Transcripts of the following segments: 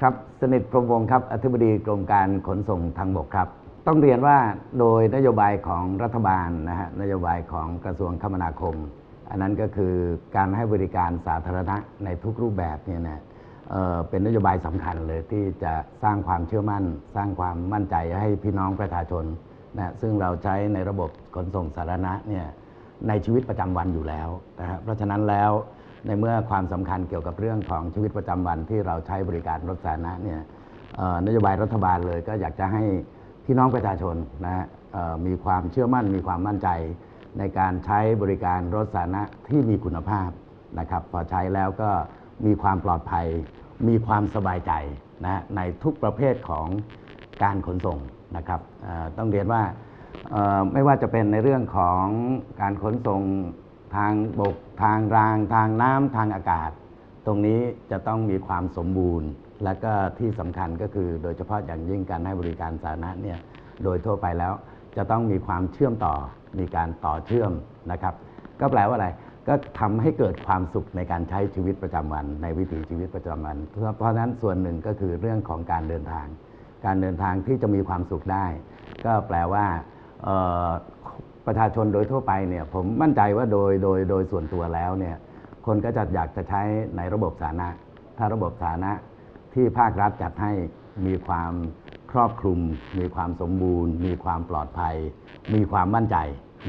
ครับสนิทพรมวงครับอธิบดีกรมการขนส่งทางบกครับ ต้องเรียนว่าโดยนโยบายของรัฐบาลนะฮะนโยบายของกระทรวงคมนาคม อันนั้นก็คือการให้บริการสาธารณะในทุกรูปแบบเนี่ยนะเอ่อเป็นนโยบายสำคัญเลยที่จะสร้างความเชื่อมั่น สร้างความมั่นใจให้พี่น้องประชาชนนะซึ่งเราใช้ในระบบขนส่งสาธารณะเนี่ยในชีวิตประจำวันอยู่แล้วนะฮะเพราะฉะนั้นแล้ว ในเมื่อความสำคัญเกี่ยวกับเรื่องของชีวิตประจำวันที่เราใช้บริการรถสาธารณะเนี่ยนโยบายรัฐบาลเลยก็อยากจะให้พี่น้องประชาชนนะฮะมีความเชื่อมั่นมีความมั่นใจในการใช้บริการรถสาธารณะที่มีคุณภาพนะครับพอใช้แล้วก็มีความปลอดภัย มีความสบายใจนะในทุกประเภทของการขนส่งนะครับต้องเรียนว่าไม่ว่าจะเป็นในเรื่องของการขนส่ง ทางบกทางราง ทางน้ำทางอากาศ ตรงนี้จะต้องมีความสมบูรณ์ และก็ที่สำคัญก็คือ โดยเฉพาะอย่างยิ่งการให้บริการสาธารณะเนี่ยโดยทั่วไปแล้วจะต้องมีความเชื่อมต่อมีการต่อเชื่อมนะครับ ก็แปลว่าอะไรก็ทำให้เกิดความสุขในการใช้ชีวิตประจำวัน ในวิถีชีวิตประจำวัน เพราะฉะนั้นส่วนหนึ่งก็คือเรื่องของการเดินทาง การเดินทางที่จะมีความสุขได้ ก็แปลว่า ประชาชนโดยทั่วไปเนี่ยผมมั่นใจว่าโดยโดยโดยส่วนตัวแล้วเนี่ยคนก็จะอยากจะใช้ในระบบสาธารณะ ถ้าระบบสาธารณะที่ภาครัฐจัดให้มีความครอบคลุม มีความสมบูรณ์ มีความปลอดภัย มีความมั่นใจ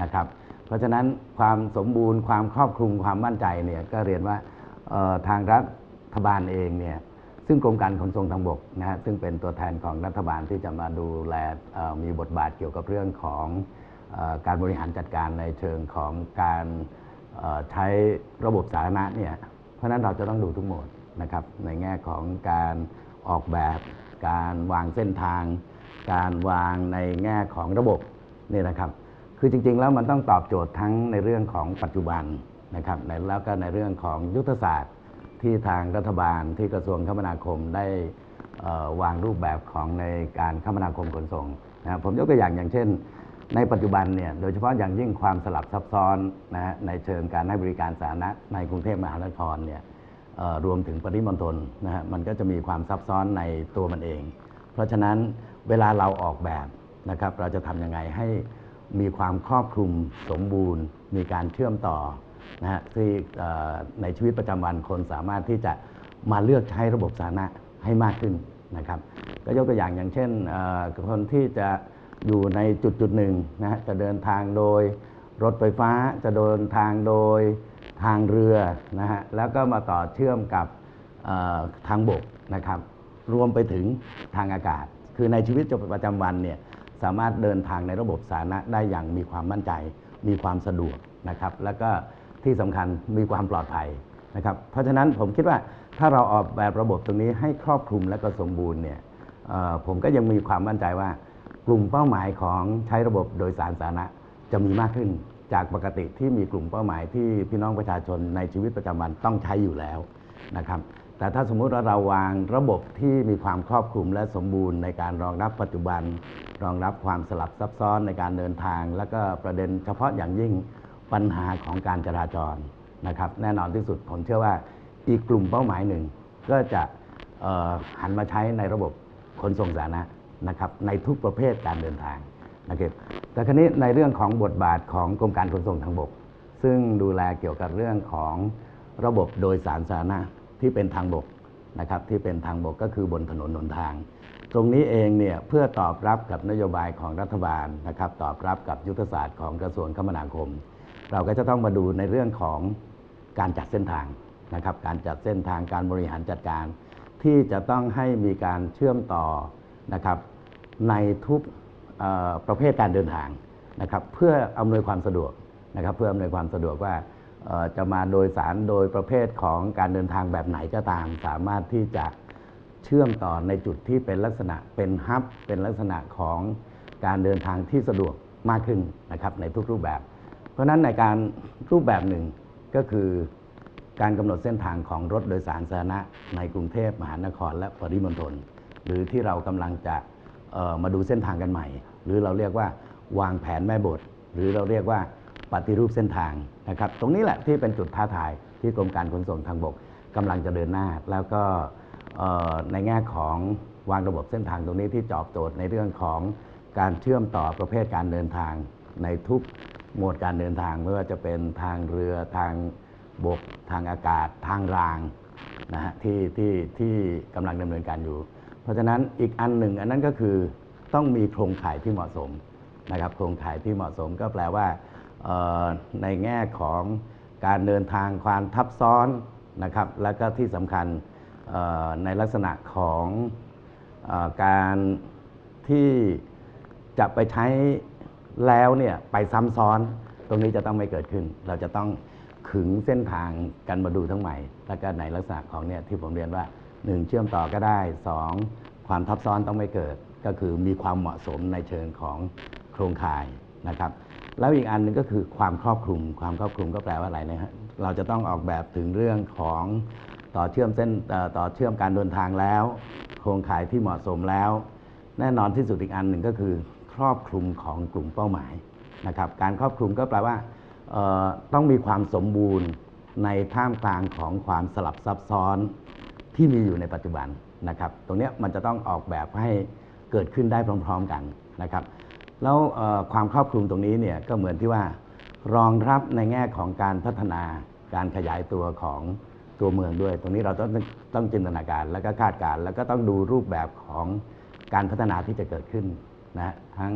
นะครับ เพราะฉะนั้นความสมบูรณ์ความครอบคลุมความมั่นใจเนี่ยก็เรียนว่าทางรัฐบาลเองเนี่ยซึ่งกรมการขนส่งทางบกนะฮะซึ่งเป็นตัวแทนของรัฐบาลที่จะมาดูแลมีบทบาทเกี่ยวกับเรื่องของ การบริหารจัดการในเชิงของการใช้ระบบสาธารณะเนี่ยเพราะนั้นเราจะต้องดูทุกหมดนะครับในแง่ของการออกแบบ การวางเส้นทาง การวางในแง่ของระบบนี่นะครับคือจริง ๆ แล้วมันต้องตอบโจทย์ทั้งในเรื่องของปัจจุบันนะครับแล้วก็ในเรื่องของยุทธศาสตร์ที่ทางรัฐบาลที่กระทรวงคมนาคมได้วางรูปแบบของในการคมนาคมขนส่งนะผมยกตัวอย่างอย่างเช่น ในปัจจุบันเนี่ยโดยเฉพาะอย่างยิ่งความสลับซับซ้อนนะฮะในเชิงการให้บริการสาธารณะในกรุงเทพมหานครเนี่ยรวมถึงปริมณฑลนะฮะมันก็จะมีความซับซ้อนในตัวมันเอง เพราะฉะนั้นเวลาเราออกแบบนะครับเราจะทำยังไงให้มีความครอบคลุมสมบูรณ์ มีการเชื่อมต่อนะฮะที่ในชีวิตประจำวันคนสามารถที่จะมาเลือกใช้ระบบสาธารณะให้มากขึ้นนะครับ ก็ยกตัวอย่างอย่างเช่นคนที่จะ อยู่ในจุดจุดหนึ่งนะฮะจะเดินทางโดยรถไฟฟ้าจะเดินทางโดยทางเรือนะฮะแล้วก็มาต่อเชื่อมกับทางบกนะครับ รวมไปถึงทางอากาศ คือในชีวิตประจำวันเนี่ยสามารถเดินทางในระบบสาธารณะได้อย่างมีความมั่นใจ มีความสะดวกนะครับ แล้วก็ที่สำคัญมีความปลอดภัยนะครับ เพราะฉะนั้นผมคิดว่าถ้าเราออกแบบระบบตรงนี้ให้ครอบคลุมและก็สมบูรณ์เนี่ยผมก็ยังมีความมั่นใจว่า กลุ่มเป้าหมายของใช้ระบบโดยสารสาธารณะจะมีมากขึ้น จากปกติที่มีกลุ่มเป้าหมายที่พี่น้องประชาชนในชีวิตประจำวันต้องใช้อยู่แล้วนะครับแต่ถ้าสมมุติว่าเราวางระบบที่มีความครอบคลุมและสมบูรณ์ในการรองรับปัจจุบัน รองรับความสลับซับซ้อนในการเดินทาง แล้วก็ประเด็นเฉพาะอย่างยิ่งปัญหาของการจราจรนะครับแน่นอนที่สุดผมเชื่อว่าอีกกลุ่มเป้าหมายหนึ่ง ก็จะหันมาใช้ในระบบขนส่งสาธารณะ นะครับในทุกประเภทการเดินทางนะครับแต่ครนี้ในเรื่องของบทบาทของกรมการขนส่งทางบก ซึ่งดูแลเกี่ยวกับเรื่องของระบบโดยสารสาธารณะที่เป็นทางบกนะครับที่เป็นทางบกก็คือบนถนนหนทาง ตรงนี้เองเนี่ยเพื่อตอบรับกับนโยบายของรัฐบาลนะครับตอบรับกับยุทธศาสตร์ของกระทรวงคมนาคม เราก็จะต้องมาดูในเรื่องของการจัดเส้นทางนะครับการจัดเส้นทางการบริหารจัดการ ที่จะต้องให้มีการเชื่อมต่อนะครับ ในทุกประเภทการเดินทางนะครับเพื่ออำนวยความสะดวกนะครับเพื่ออำนวยความสะดวกว่าจะมาโดยสารโดยประเภทของการเดินทางแบบไหนก็ตาม สามารถที่จะเชื่อมต่อในจุดที่เป็นลักษณะเป็นฮับ เป็นลักษณะของการเดินทางที่สะดวกมากขึ้นนะครับในทุกรูปแบบ เพราะฉะนั้นในการรูปแบบหนึ่งก็คือการกำหนดเส้นทางของรถโดยสารสาธารณะในกรุงเทพมหานครและปริมณฑลหรือที่เรากำลังจะ มาดูเส้นทางกันใหม่ หรือเราเรียกว่าวางแผนแม่บท หรือเราเรียกว่าปฏิรูปเส้นทางนะครับตรงนี้แหละที่เป็นจุดท้าทายที่กรมการขนส่งทางบกกำลังจะเดินหน้า แล้วก็ในแง่ของวางระบบเส้นทางตรงนี้ที่จอบโจทย์ในเรื่องของการเชื่อมต่อประเภทการเดินทาง ในทุกโหมดการเดินทางไม่ว่าจะเป็นทางเรือทางบกทางอากาศ ทางรางนะฮะที่ที่ที่กำลังดำเนินการอยู่ ราะฉะนั้นอีกอันหนึ่งอันนั้นก็คือต้องมีโครงข่ายที่เหมาะสมนะครับโครงข่ายที่เหมาะสมก็แปลว่าในแง่ของการเดินทางความทับซ้อนนะครับแล้วก็ที่สำคัญในลักษณะของออการที่จะไปใช้แล้วเนี่ยไปซ้ำซ้อนตรงนี้จะต้องไม่เกิดขึ้น เราจะต้องขึงเส้นทางกันมาดูทั้งใหม่ แล้วก็ในลักษณะของเนี่ยที่ผมเรียนว่า 1 เชื่อมต่อก็ได้ 2 ความทับซ้อนต้องไม่เกิด ก็คือมีความเหมาะสมในเชิงของโครงข่ายนะครับ แล้วอีกอันหนึงก็คือความครอบคลุม ความครอบคลุมก็แปลว่าอะไรนะฮะเราจะต้องออกแบบถึงเรื่องของต่อเชื่อมเส้นต่อเชื่อมการเดินทางแล้ว โครงข่ายที่เหมาะสมแล้ว แน่นอนที่สุดอีกอันหนึ่งก็คือ ครอบคลุมของกลุ่มเป้าหมายนะครับการครอบคลุมก็แปลว่าต้องมีความสมบูรณ์ในท่ามกลางของความสลับซับซ้อน ที่มีอยู่ในปัจจุบันนะครับ ตรงนี้มันจะต้องออกแบบให้เกิดขึ้นได้พร้อม ๆกันนะครับ แล้วความครอบคลุมตรงนี้เนี่ยก็เหมือนที่ว่ารองรับในแง่ของการพัฒนาการขยายตัวของตัวเมืองด้วย ตรงนี้เราต้องต้องจินตนาการแล้วก็คาดการณ์แล้วก็ต้องดูรูปแบบของการพัฒนาที่จะเกิดขึ้นนะทั้ง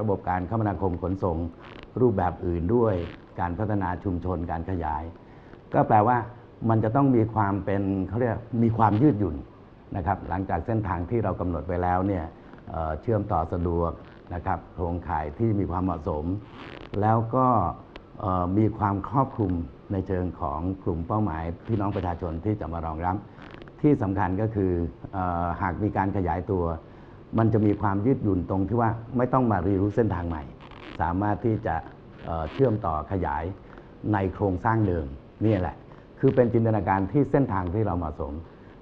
ระบบการคมนาคมขนส่งรูปแบบอื่นด้วย การพัฒนาชุมชนการขยาย ก็แปลว่า มันจะต้องมีความเป็นเขาเรียกมีความยืดหยุ่นนะครับ หลังจากเส้นทางที่เรากำหนดไปแล้วเนี่ยเเชื่อมต่อสะดวกนะครับโครงข่ายที่มีความเหมาะสม แล้วก็มีความครอบคลุมในเชิงของกลุ่มเป้าหมายพี่น้องประชาชนที่จะมารองรับ ที่สำคัญก็คือออหากมีการขยายตัว มันจะมีความยืดหยุ่นตรงที่ว่าไม่ต้องมารีรู้เส้นทางใหม่ สามารถที่จะเเชื่อมต่อขยายในโครงสร้างเดิมนี่แหละ คือเป็นจินตนาการที่เส้นทางที่เราเหมาะสม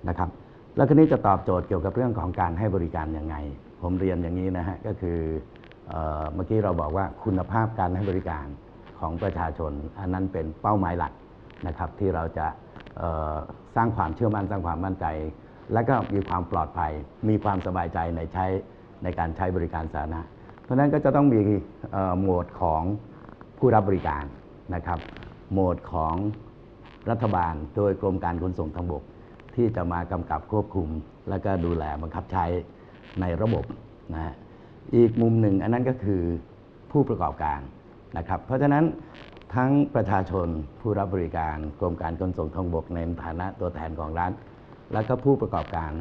นะครับ แล้วทีนี้จะตอบโจทย์เกี่ยวกับเรื่องของการให้บริการยังไง ผมเรียนอย่างนี้นะฮะก็คือเออเมื่อกี้เราบอกว่าคุณภาพการให้บริการของประชาชน อันนั้นเป็นเป้าหมายหลักนะครับ ที่เราจะสร้างความเชื่อมั่นสร้างความมั่นใจ และก็มีความปลอดภัย มีความสบายใจในใช้ในการใช้บริการสาธารณะ เพราะฉะนั้นก็จะต้องมีโหมดของผู้รับบริการนะครับ โหมดของ รัฐบาล โดยกรมการขนส่งทางบก ที่จะมากำกับควบคุม และก็ดูแลบังคับใช้ในระบบนะฮะอีกมุมหนึ่งอันนั้นก็คือผู้ประกอบการนะครับ เพราะฉะนั้นทั้งประชาชนผู้รับบริการกรมการขนส่งทางบกในฐานะตัวแทนของรัฐแล้วก็ผู้ประกอบการ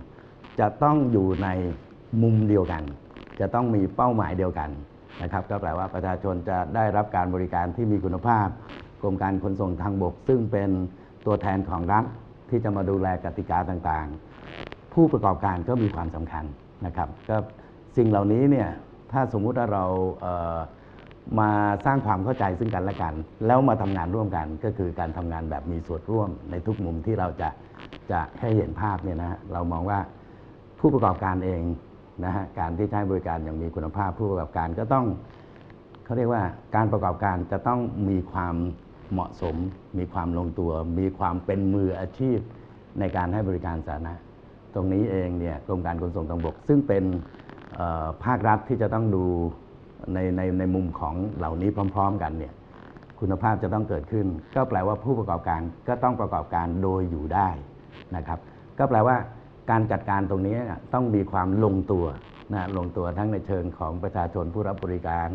จะต้องอยู่ในมุมเดียวกัน จะต้องมีเป้าหมายเดียวกันนะครับ ก็แปลว่าประชาชนจะได้รับการบริการที่มีคุณภาพ กรมการขนส่งทางบก ซึ่งเป็นตัวแทนของรัฐที่จะมาดูแลกติกาต่างๆ ผู้ประกอบการก็มีความสำคัญนะครับก็สิ่งเหล่านี้เนี่ยถ้าสมมุติว่าเราเมาสร้างความเข้าใจซึ่งกันและกัน แล้วมาทำงานร่วมกันก็คือการทำงานแบบมีส่วนร่วมในทุกมุมที่เราจะจะให้เห็นภาพเนี่ยนะฮะเรามองว่าผู้ประกอบการเองนะฮะการที่ใช้บริการอย่างมีคุณภาพผู้ประกอบการก็ต้องเขาเรียกว่าการประกอบการจะต้องมีความ เหมาะสม มีความลงตัว มีความเป็นมืออาชีพในการให้บริการสาธารณะ ตรงนี้เองเนี่ยกรมการขนส่งทางบก ซึ่งเป็นภาครัฐที่จะต้องดูในในในมุมของเหล่านี้พร้อม ๆ กันเนี่ยคุณภาพจะต้องเกิดขึ้น ก็แปลว่าผู้ประกอบการก็ต้องประกอบการโดยอยู่ได้นะครับ ก็แปลว่าการจัดการตรงนี้ต้องมีความลงตัวนะลงตัวทั้งในเชิงของประชาชนผู้รับบริการ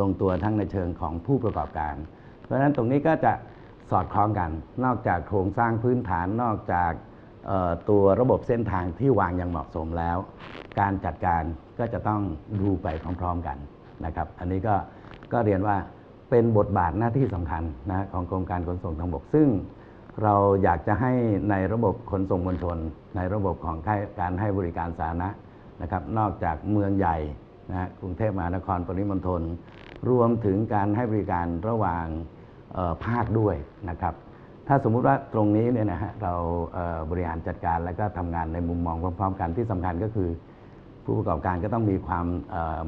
ลงตัวทั้งในเชิงของผู้ประกอบการ เพราะฉะนั้นตรงนี้ก็จะสอดคล้องกัน นอกจากโครงสร้างพื้นฐานนอกจากตัวระบบเส้นทางที่วางอย่างเหมาะสมแล้ว การจัดการก็จะต้องดูไปพร้อมๆกันนะครับ อันนี้ก็ก็เรียนว่าเป็นบทบาทหน้าที่สำคัญนะของกรมการขนส่งทางบก ซึ่งเราอยากจะให้ในระบบขนส่งมวลชน ในระบบของการให้บริการสาธารณะนะครับ นอกจากเมืองใหญ่นะกรุงเทพมหานครปริมณฑลรวมถึงการให้บริการระหว่าง ภาคด้วยนะครับ ถ้าสมมุติว่าตรงนี้เนี่ยนะฮะเราเบริหารจัดการแล้วก็ทำงานในมุมมองพร้อมๆ กันที่สำคัญก็คือ ผู้ประกอบการก็ต้องมีความ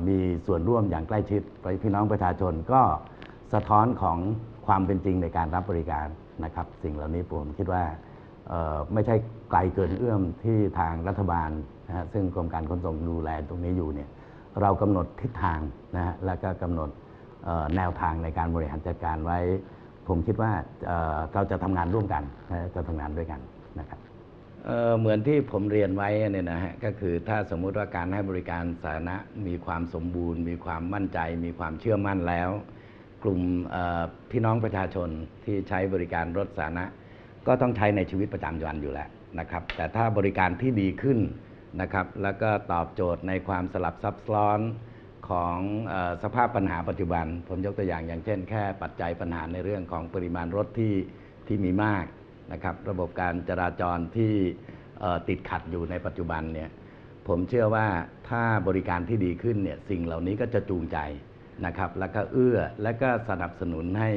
มีส่วนร่วมอย่างใกล้ชิดไปพี่น้องประชาชนก็สะท้อนของความเป็นจริงในการรับบริการนะครับ สิ่งเหล่านี้ผมคิดว่าไม่ใช่ไกลเกินเอื้อมที่ทางรัฐบาลนะฮะซึ่งกรมการขนส่งดูแลตรงนี้อยู่เนี่ยเรากำหนดทิศทางนะฮะแล้วก็กำหนดแนวทางในการบริหารจัดการไว้ ผมคิดว่าเเราจะทำงานร่วมกันนะจะทำงานด้วยกันนะครับเเหมือนที่ผมเรียนไว้เนี่ยนะฮะก็คือถ้าสมมุติว่าการให้บริการสาธารณะมีความสมบูรณ์ มีความมั่นใจ มีความเชื่อมั่นแล้ว กลุ่มพี่น้องประชาชนที่ใช้บริการรถสาธารณะ ก็ต้องใช้ในชีวิตประจำวันอยู่แล้วนะครับ แต่ถ้าบริการที่ดีขึ้นนะครับ แล้วก็ตอบโจทย์ในความสลับซับซ้อน ของอสภาพปัญหาปัจจุบัน ผมยกตัวอย่างอย่างเช่น แค่ปัจจัยปัญหาในเรื่องของปริมาณรถที่ที่มีมากนะครับ ระบบการจราจรที่ติดขัดอยู่ในปัจจุบันเนี่ยผมเชื่อว่าถ้าบริการที่ดีขึ้นเนี่ยสิ่งเหล่านี้ก็จะจูงใจนะครับ แล้วก็เอื้อและก็สนับสนุนให้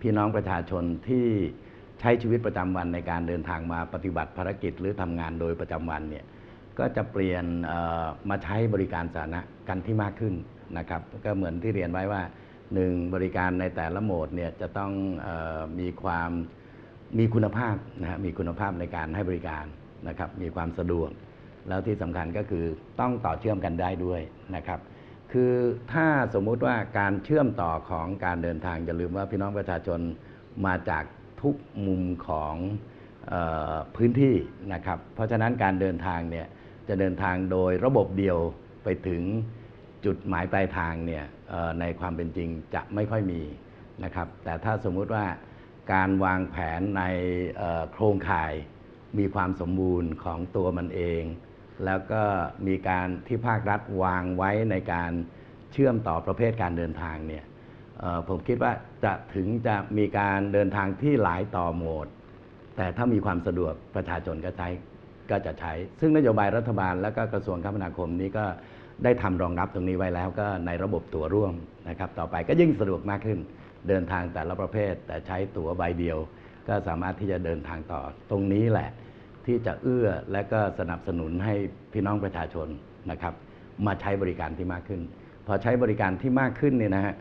พี่น้องประชาชนที่ใช้ชีวิตประจำวันในการเดินทางมาปฏิบัติภารกิจหรือทำงานโดยประจำวันเนี่ย ก็จะเปลี่ยนมาใช้บริการสาธารณะกันที่มากขึ้นนะครับก็เหมือนที่เรียนไว้ว่าหนึ่งบริการในแต่ละโหมดเนี่ยจะต้องออมีความมีคุณภาพนะฮะมีคุณภาพในการให้บริการนะครับมีความสะดวก แล้วที่สำคัญก็คือต้องต่อเชื่อมกันได้ด้วยนะครับ คือถ้าสมมุติว่าการเชื่อมต่อของการเดินทางอย่าลืมว่าพี่น้องประชาชนมาจากทุกมุมของออพื้นที่นะครับ เพราะฉะนั้นการเดินทางเนี่ย จะเดินทางโดยระบบเดียวไปถึงจุดหมายปลายทางเนี่ยในความเป็นจริงจะไม่ค่อยมีนะครับแต่ถ้าสมมุติว่าการวางแผนในโครงข่ายมีความสมบูรณ์ของตัวมันเอง แล้วก็มีการที่ภาครัฐวางไว้ในการเชื่อมต่อประเภทการเดินทางเนี่ยผมคิดว่าจะถึงจะมีการเดินทางที่หลายต่อโหมด แต่ถ้ามีความสะดวกประชาชนก็ใช้ ก็จะใช้ ซึ่งนโยบายรัฐบาลและก็กระทรวงคมนาคมนี้ก็ได้ทำรองรับตรงนี้ไว้แล้วก็ในระบบตั๋วร่วมนะครับ ต่อไปก็ยิ่งสะดวกมากขึ้น เดินทางแต่ละประเภท แต่ใช้ตั๋วใบเดียว ก็สามารถที่จะเดินทางต่อตรงนี้แหละ ที่จะเอื้อและก็สนับสนุนให้พี่น้องประชาชนนะครับ มาใช้บริการที่มากขึ้น พอใช้บริการที่มากขึ้นเนี่ยนะฮะ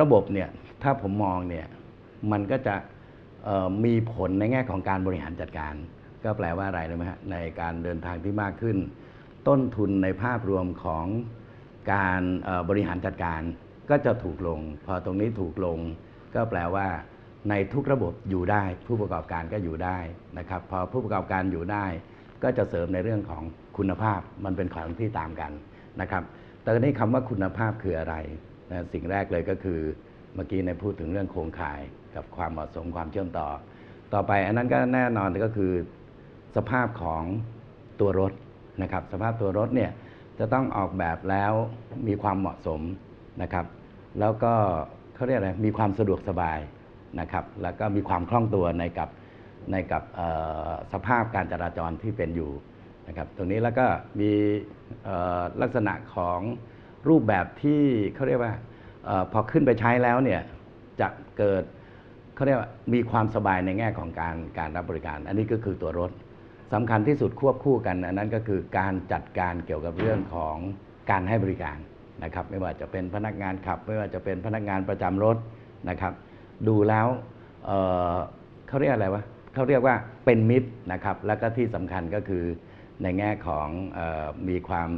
ระบบเนี่ยถ้าผมมองเนี่ยมันก็จะมีผลในแง่ของการบริหารจัดการ ก็แปลว่าอะไรรู้ไหมฮะในการเดินทางที่มากขึ้น ต้นทุนในภาพรวมของการบริหารจัดการก็จะถูกลง พอตรงนี้ถูกลง ก็แปลว่า ในทุกระบบอยู่ได้ ผู้ประกอบการก็อยู่ได้นะครับพอผู้ประกอบการอยู่ได้ ก็จะเสริมในเรื่องของคุณภาพมันเป็นของที่ตามกันนะครับแต่นี้คำว่าคุณภาพคืออะไรนะสิ่งแรกเลยก็คือเมื่อกี้ในพูดถึงเรื่องโครงข่ายกับความเหมาะสมความเชื่อมต่อ ต่อไปอันนั้นก็แน่นอนก็คือ สภาพของตัวรถนะครับสภาพตัวรถเนี่ยจะต้องออกแบบแล้วมีความเหมาะสมนะครับ แล้วก็เขาเรียกอะไรมีความสะดวกสบายนะครับ แล้วก็มีความคล่องตัวในกับในกับสภาพการจราจรที่เป็นอยู่นะครับตรงนี้แล้วก็มีลักษณะของรูปแบบที่เขาเรียกว่าออพอขึ้นไปใช้แล้วเนี่ยจะเกิดเขาเรียกว่ามีความสบายในแง่ของการการรับบริการ อันนี้ก็คือตัวรถ สำคัญที่สุดควบคู่กันอันนั้นก็คือการจัดการเกี่ยวกับเรื่องของการให้บริการนะครับ ไม่ว่าจะเป็นพนักงานขับ ไม่ว่าจะเป็นพนักงานประจำรถนะครับ ดูแล้วเเขาเรียกอะไรวะเขาเรียกว่าเป็นมิตรนะครับ แล้วก็ที่สำคัญก็คือในแง่ของออมีความ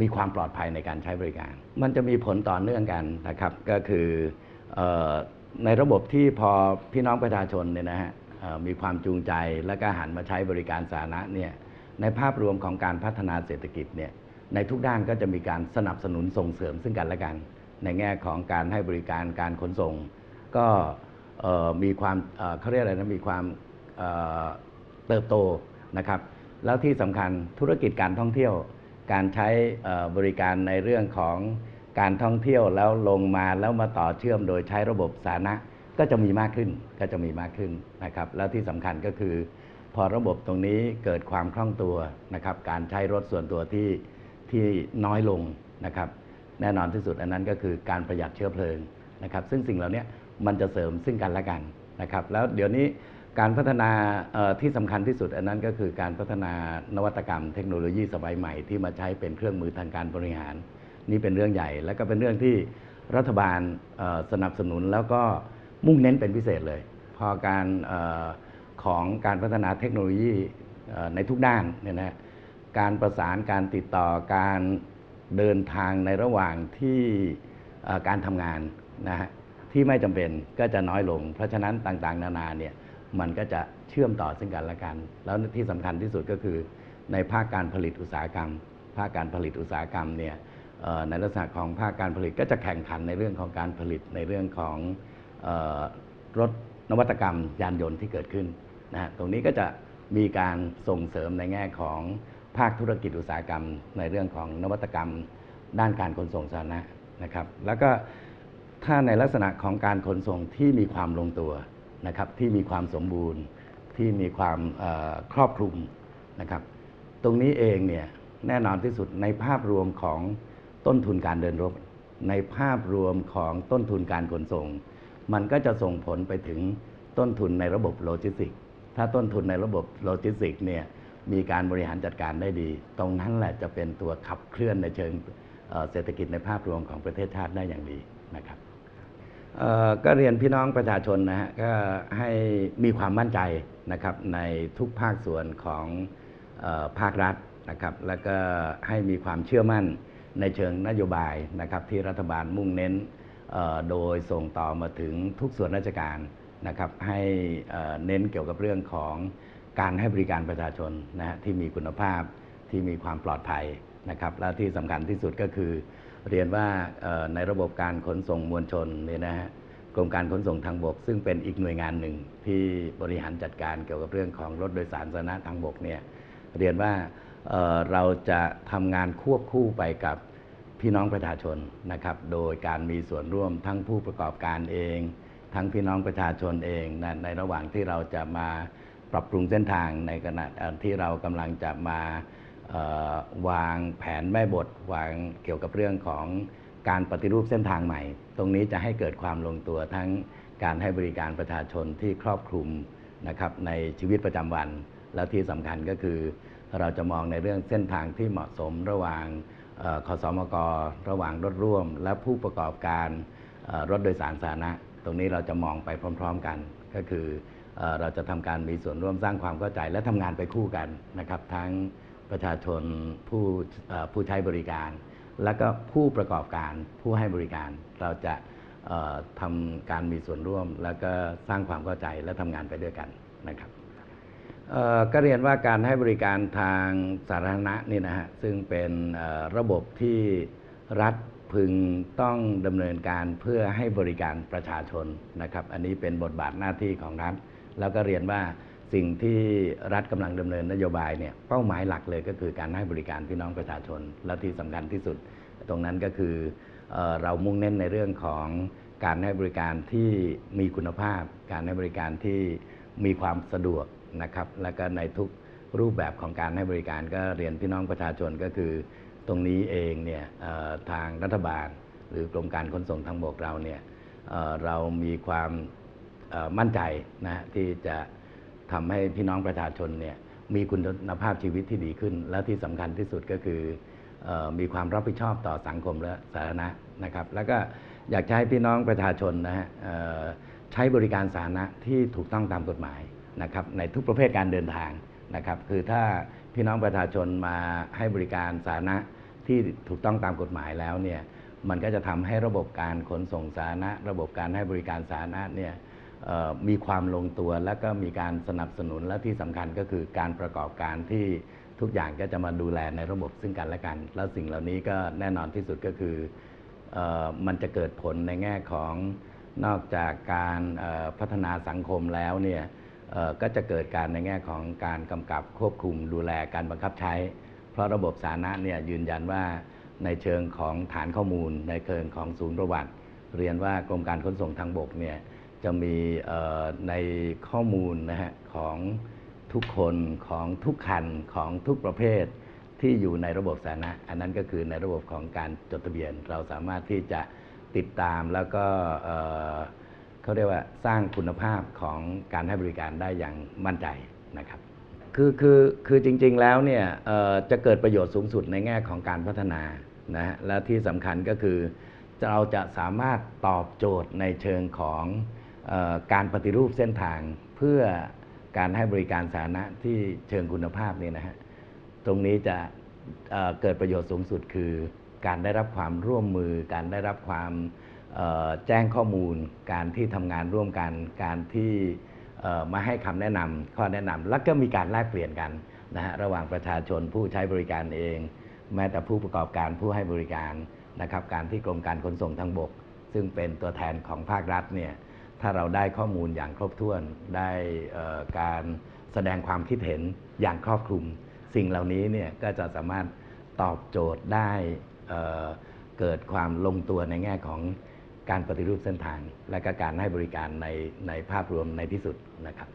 มีความปลอดภัยในการใช้บริการ มันจะมีผลต่อเนื่องกันนะครับ ก็คือออในระบบที่พอพี่น้องประชาชนเนี่ยนะฮะ มีความจูงใจและก็หันมาใช้บริการสาธารณะเนี่ยในภาพรวมของการพัฒนาเศรษฐกิจเนี่ยในทุกด้านก็จะมีการสนับสนุนส่งเสริมซึ่งกันและกัน ในแง่ของการให้บริการการขนส่ง ก็มีความเเขาเรียกอะไรนะมีความเเติบโตนะครับแล้วที่สำคัญธุรกิจการท่องเที่ยว การใช้บริการในเรื่องของการท่องเที่ยวแล้วลงมาแล้วมาต่อเชื่อมโดยใช้ระบบสาธารณะ ก็จะมีมากขึ้นก็จะมีมากขึ้นนะครับแล้วที่สำคัญก็คือ พอระบบตรงนี้เกิดความคล่องตัวนะครับการใช้รถส่วนตัวที่ที่น้อยลงนะครับแน่นอนที่สุดอันนั้นก็คือการประหยัดเชื้อเพลิงนะครับซึ่งสิ่งเหล่านี้มันจะเสริมซึ่งกันและกันนะครับแล้วเดี๋ยวนี้การพัฒนาที่สำคัญที่สุดอันนั้นก็คือการพัฒนานวัตกรรมเทคโนโลยีสมัยใหม่ที่มาใช้เป็นเครื่องมือทางการบริหาร นี่เป็นเรื่องใหญ่ และก็เป็นเรื่องที่รัฐบาลสนับสนุนแล้วก็ มุ่งเน้นเป็นพิเศษเลย พอการออของการพัฒนาเทคโนโลยีในทุกด้านเนี่ยนะการประสานการติดต่อการเดินทางในระหว่างที่การทำงานนะฮะที่ไม่จำเป็นก็จะน้อยลง เพราะฉะนั้นต่างๆ นานาเนี่ยมันก็จะเชื่อมต่อซึ่งกันและกัน แล้วที่สำคัญที่สุดก็คือ ในภาคการผลิตอุตสาหกรรม ภาคการผลิตอุตสาหกรรมเนี่ยในลักษณะของภาคการผลิตก็จะแข่งขันในเรื่องของการผลิตในเรื่องของ รถนวัตกรรมยานยนต์ที่เกิดขึ้นนะฮะตรงนี้ก็จะมีการส่งเสริมในแง่ของภาคธุรกิจอุตสาหกรรม ในเรื่องของนวัตกรรม ด้านการขนส่งสาธารณะนะครับ แล้วก็ถ้าในลักษณะของการขนส่งที่มีความลงตัวนะครับที่มีความสมบูรณ์ที่มีความครอบคลุมนะครับ ตรงนี้เองเนี่ยแน่นอนที่สุดในภาพรวมของต้นทุนการเดินรถ ในภาพรวมของต้นทุนการขนส่ง มันก็จะส่งผลไปถึงต้นทุนในระบบโลจิสติกส์ถ้าต้นทุนในระบบโลจิสติกส์เนี่ยมีการบริหารจัดการได้ดี ตรงนั้นแหละจะเป็นตัวขับเคลื่อนในเชิงเศรษฐกิจในภาพรวมของประเทศชาติได้อย่างดีนะครับก็เรียนพี่น้องประชาชนนะฮะก็ให้มีความมั่นใจนะครับในทุกภาคส่วนของออภาครัฐนะครับแล้วก็ให้มีความเชื่อมั่นในเชิงนโยบายนะครับที่รัฐบาลมุ่งเน้น โดยส่งต่อมาถึงทุกส่วนราชการนะครับให้เน้นเกี่ยวกับเรื่องของการให้บริการประชาชนนะฮะที่มีคุณภาพที่มีความปลอดภัยนะครับและที่สำคัญที่สุดก็คือ เรียนว่าในระบบการขนส่งมวลชนเนี่ยนะฮะกรมการขนส่งทางบก ซึ่งเป็นอีกหน่วยงานหนึ่งที่บริหารจัดการเกี่ยวกับเรื่องของรถโดยสารสาธารณะทางบกเนี่ยเรียนว่าเอ่อเราจะทำงานควบคู่ไปกับ พี่น้องประชาชนนะครับ โดยการมีส่วนร่วมทั้งผู้ประกอบการเอง ทั้งพี่น้องประชาชนเองนะในระหว่างที่เราจะมาปรับปรุงเส้นทางในขณะที่เรากำลังจะมาวางแผนแม่บทวางเกี่ยวกับเรื่องของการปฏิรูปเส้นทางใหม่ ตรงนี้จะให้เกิดความลงตัวทั้งการให้บริการประชาชนที่ครอบคลุมนะครับในชีวิตประจำวัน แล้วที่สำคัญก็คือ เราจะมองในเรื่องเส้นทางที่เหมาะสมระหว่าง เอ่อสมกระหว่างรถร่วม และผู้ประกอบการรถโดยสารสาธารณะ ตรงนี้เราจะมองไปพร้อม ๆกัน ก็คือเอ่อเราจะทำการมีส่วนร่วมสร้างความเข้าใจและทำงานไปคู่กันนะครับ ทั้งประชาชนผู้ผู้ใช้บริการ และก็ผู้ประกอบการผู้ให้บริการ เราจะเอ่อทำการมีส่วนร่วม แล้วก็สร้างความเข้าใจและทำงานไปด้วยกันนะครับ ก็เรียนว่าการให้บริการทางสาธารณะนี่นะฮะซึ่งเป็นระบบที่รัฐพึงต้องดำเนินการเพื่อให้บริการประชาชนนะครับ อันนี้เป็นบทบาทหน้าที่ของรัฐ แล้วก็เรียนว่าสิ่งที่รัฐกำลังดำเนินนโยบายเนี่ยเป้าหมายหลักเลยก็คือการให้บริการพี่น้องประชาชน และที่สำคัญที่สุด ตรงนั้นก็คือเรามุ่งเน้นในเรื่องของการให้บริการที่มีคุณภาพ การให้บริการที่มีความสะดวก นะครับและก็ในทุกรูปแบบของการให้บริการก็เรียนพี่น้องประชาชนก็คือ ตรงนี้เองเนี่ยทางรัฐบาล หรือกรมการขนส่งทางบกเราเนี่ยเรามีความมั่นใจนะฮะที่จะทำให้พี่น้องประชาชนเนี่ยมีคุณภาพชีวิตที่ดีขึ้น และที่สำคัญที่สุดก็คือมีความรับผิดชอบต่อสังคมและสาธารณะนะครับ แล้วก็อยากให้พี่น้องประชาชนนะฮะใช้บริการสาธารณะที่ถูกต้องตามกฎหมาย นะครับในทุกประเภทการเดินทางนะครับคือถ้าพี่น้องประชาชนมาให้บริการสาธารณะที่ถูกต้องตามกฎหมายแล้วเนี่ยมันก็จะทำให้ระบบการขนส่งสาธารณะ ระบบการให้บริการสาธารณะเนี่ยมีความลงตัวและก็มีการสนับสนุนและที่สำคัญก็คือการประกอบการที่ทุกอย่างก็จะมาดูแลในระบบซึ่งกันและกัน แล้วสิ่งเหล่านี้ก็แน่นอนที่สุดก็คืออมันจะเกิดผลในแง่ของนอกจากการพัฒนาสังคมแล้วเนี่ย ก็จะเกิดการในแง่ของการกำกับควบคุมดูแลการบังคับใช้ เพราะระบบสาธารณะเนี่ยยืนยันว่าในเชิงของฐานข้อมูล ในเชิงของศูนย์ประวัติ เรียนว่ากรมการขนส่งทางบกเนี่ยจะมีในข้อมูลนะฮะของทุกคนของทุกคันของทุกประเภทที่อยู่ในระบบสาธารณะ อันนั้นก็คือในระบบของการจดทะเบียน เราสามารถที่จะติดตามแล้วก็ เขาเรียกว่าสร้างคุณภาพของการให้บริการได้อย่างมั่นใจนะครับคือคือคือจริงๆแล้วเนี่ยจะเกิดประโยชน์สูงสุดในแง่ของการพัฒนานะฮะและที่สำคัญก็คือเราจะสามารถตอบโจทย์ในเชิงของออการปฏิรูปเส้นทางเพื่อการให้บริการสาธารณะที่เชิงคุณภาพนี่นะฮะตรงนี้จะเเกิดประโยชน์สูงสุดคือ การได้รับความร่วมมือ การได้รับความ แจ้งข้อมูลการที่ทำงานร่วมกัน การที่มาให้คำแนะนำข้อแนะนำแล้วก็มีการแลกเปลี่ยนกันนะฮะระหว่างประชาชนผู้ใช้บริการเอง แม้แต่ผู้ประกอบการผู้ให้บริการนะครับการที่กรมการขนส่งทางบก ซึ่งเป็นตัวแทนของภาครัฐเนี่ยถ้าเราได้ข้อมูลอย่างครบถ้วนได้การแสดงความคิดเห็นอย่างครอบคลุม สิ่งเหล่านี้เนี่ยก็จะสามารถตอบโจทย์ได้เเกิดความลงตัวในแง่ของ การปฏิรูปเส้นทาง และก็การให้บริการในในภาพรวมในที่สุดนะครับ